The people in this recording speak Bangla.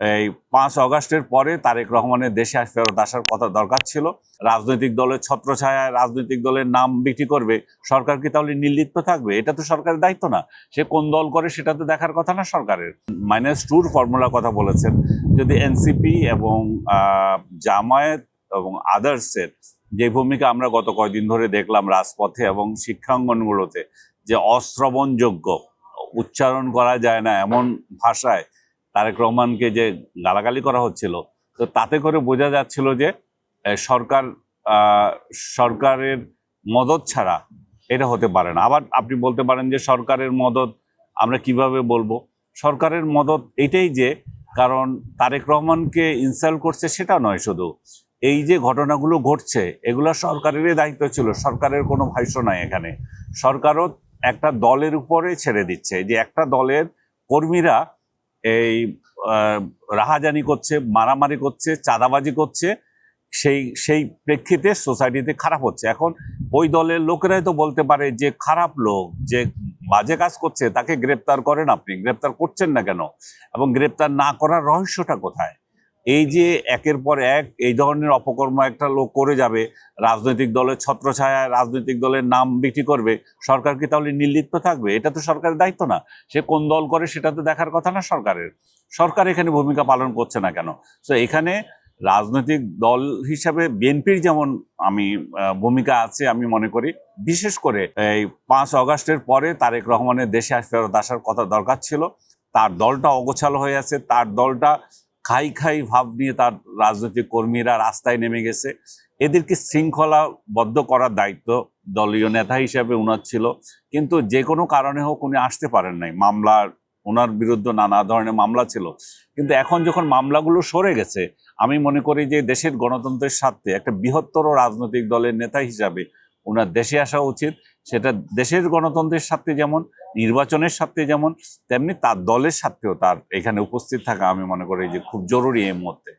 এই পাঁচ অগাস্টের পরে তারেক রহমানের দেশে ফেরত আসার কথা দরকার ছিল। রাজনৈতিক দলের ছত্রছায়ায় রাজনৈতিক দলের নাম বিক্রি করবে, সরকার কি তাহলে নির্লিপ্ত থাকবে? এটা তো সরকারের দায়িত্ব না। সে কোন দল করে সেটা তো দেখার কথা না সরকারের। মাইনাস টুর ফর্মুলার কথা বলেছেন। যদি এনসিপি এবং জামায়াত এবং আদার্সের যে ভূমিকা আমরা গত কয়েকদিন ধরে দেখলাম রাজপথে এবং শিক্ষাঙ্গনগুলোতে, যে অশ্রবণযোগ্য উচ্চারণ করা যায় না এমন ভাষায় তারেক রহমানকে যে গালাগালি করা হচ্ছিল, তো তাতে করে বোঝা যাচ্ছিল যে সরকার সরকারের মদত ছাড়া এটা হতে পারে না। আবার আপনি বলতে পারেন যে, সরকারের মদত আমরা কীভাবে বলব? সরকারের মদত এটাই যে, কারণ তারেক রহমানকে ইনসাল্ট করছে সেটা নয় শুধু। এই যে ঘটনাগুলো ঘটছে, এগুলো সরকারেরই দায়িত্ব ছিল, সরকারের কোনো ভাষ্য নাই এখানে। সরকারও একটা দলের উপরে ছেড়ে দিচ্ছে, যে একটা দলের কর্মীরা এই রাহাজানি করছে, মারামারি করছে, চাঁদাবাজি করছে, সেই সেই প্রেক্ষিতে সোসাইটিতে খারাপ হচ্ছে। এখন ওই দলের লোকেরাই তো বলতে পারে যে খারাপ লোক, যে বাজে কাজ করছে, তাকে গ্রেপ্তার করেন আপনি। গ্রেপ্তার করছেন না কেন? এবং গ্রেপ্তার না করার রহস্যটা কোথায়? এই যে একের পর এক এই ধরনের অপকর্ম একটা লোক করে যাবে, রাজনৈতিক দলের ছত্রছায়ায় রাজনৈতিক দলের নাম বিক্রি করবে, সরকার কি তাহলে নির্লিপ্ত থাকবে? এটা তো সরকারের দায়িত্ব না। সে কোন দল করে সেটা তো দেখার কথা না সরকারের। সরকার এখানে ভূমিকা পালন করছে না কেন? তো এখানে রাজনৈতিক দল হিসাবে বিএনপির যেমন আমি ভূমিকা আছে আমি মনে করি, বিশেষ করে এই পাঁচ অগাস্টের পরে তারেক রহমানের দেশে ফেরত আসার কথা দরকার ছিল। তার দলটা অগোছালো হয়ে আছে, তার দলটা খাই খাই ভাব নিয়ে তার রাজনৈতিক কর্মীরা রাস্তায় নেমে গেছে। এদেরকে শৃঙ্খলাবদ্ধ করার দায়িত্ব দলীয় নেতা হিসেবে উনার ছিল। কিন্তু যে কোনো কারণে হোক উনি আসতে পারেন নাই। মামলার ওনার বিরুদ্ধে নানা ধরনের মামলা ছিল। কিন্তু এখন যখন মামলাগুলো সরে গেছে, আমি মনে করি যে দেশের গণতন্ত্রের স্বার্থে একটা বৃহত্তর রাজনৈতিক দলের নেতা হিসাবে ওনার দেশে আসা উচিত। সেটা দেশের গণতন্ত্রের স্বার্থে যেমন, নির্বাচনের স্বার্থে যেমন, তেমনি তার দলের স্বার্থেও তার এখানে উপস্থিত থাকা আমি মনে করি যে খুব জরুরি এই মুহূর্তে।